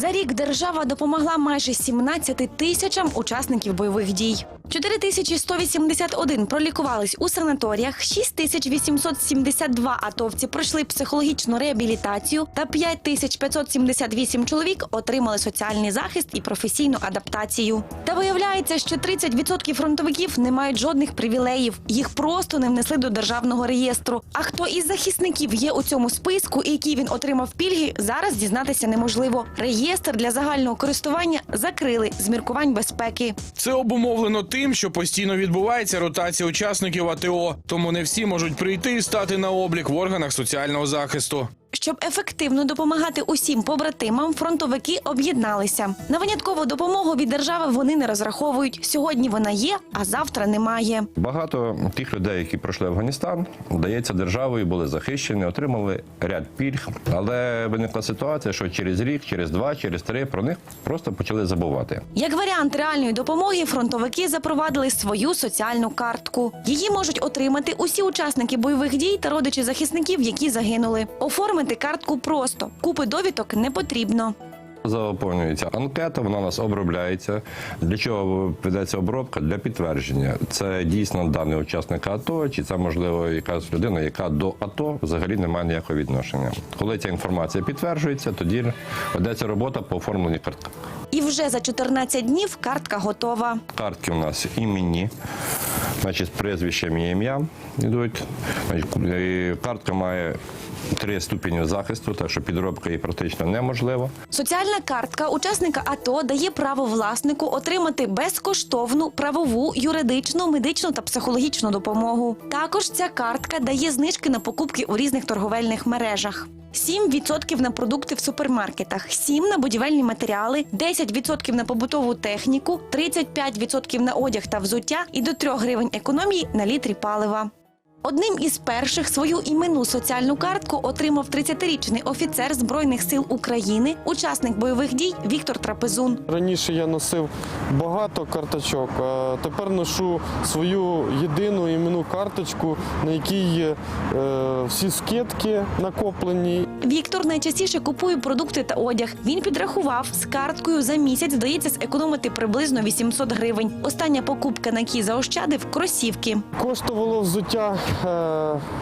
За рік держава допомогла майже 17 тисячам учасників бойових дій. 4181 пролікувались у санаторіях, 6872 атовці пройшли психологічну реабілітацію та 5578 чоловік отримали соціальний захист і професійну адаптацію. Та виявляється, що 30% фронтовиків не мають жодних привілеїв. Їх просто не внесли до державного реєстру. А хто із захисників є у цьому списку і які він отримав пільги, зараз дізнатися неможливо. Реєстр для загального користування закрили з міркувань безпеки. Це обумовлено тим, що постійно відбувається ротація учасників АТО, тому не всі можуть прийти і стати на облік в органах соціального захисту. Щоб ефективно допомагати усім побратимам, фронтовики об'єдналися. На виняткову допомогу від держави вони не розраховують. Сьогодні вона є, а завтра немає. Багато тих людей, які пройшли Афганістан, дається державою, були захищені, отримали ряд пільг. Але виникла ситуація, що через рік, через два, через три про них просто почали забувати. Як варіант реальної допомоги, фронтовики запровадили свою соціальну картку. Її можуть отримати усі учасники бойових дій та родичі захисників, які загинули. Оформити картку просто купи довідок не потрібно. Заповнюється анкета, вона у нас обробляється. Для чого ведеться обробка? Для підтвердження. Це дійсно даний учасник АТО, чи це можливо якась людина, яка до АТО взагалі не має ніякого відношення. Коли ця інформація підтверджується, тоді ведеться робота по оформленню картки. І вже за 14 днів картка готова. Картки у нас іменні, значить, з прізвищем і ім'ям йдуть. Картка має три ступені захисту, так що підробка її практично неможлива. Соціальна картка учасника АТО дає право власнику отримати безкоштовну правову, юридичну, медичну та психологічну допомогу. Також ця картка дає знижки на покупки у різних торговельних мережах. 7% на продукти в супермаркетах, 7% на будівельні матеріали, 10% на побутову техніку, 35% на одяг та взуття і до 3 гривень економії на літрі палива. Одним із перших свою іменну соціальну картку отримав 30-річний офіцер Збройних сил України, учасник бойових дій Віктор Трапезун. Раніше я носив багато карточок, а тепер ношу свою єдину іменну карточку, на якій є е, всі скидки накоплені. Віктор найчастіше купує продукти та одяг. Він підрахував з карткою за місяць вдається зекономити приблизно 800 гривень. Остання покупка, на якій заощадив кросівки. Коштувало взуття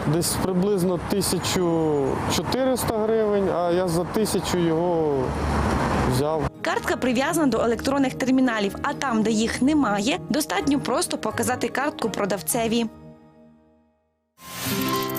десь приблизно 1400 гривень, а я за тисячу його взяв. Картка прив'язана до електронних терміналів, а там, де їх немає, достатньо просто показати картку продавцеві.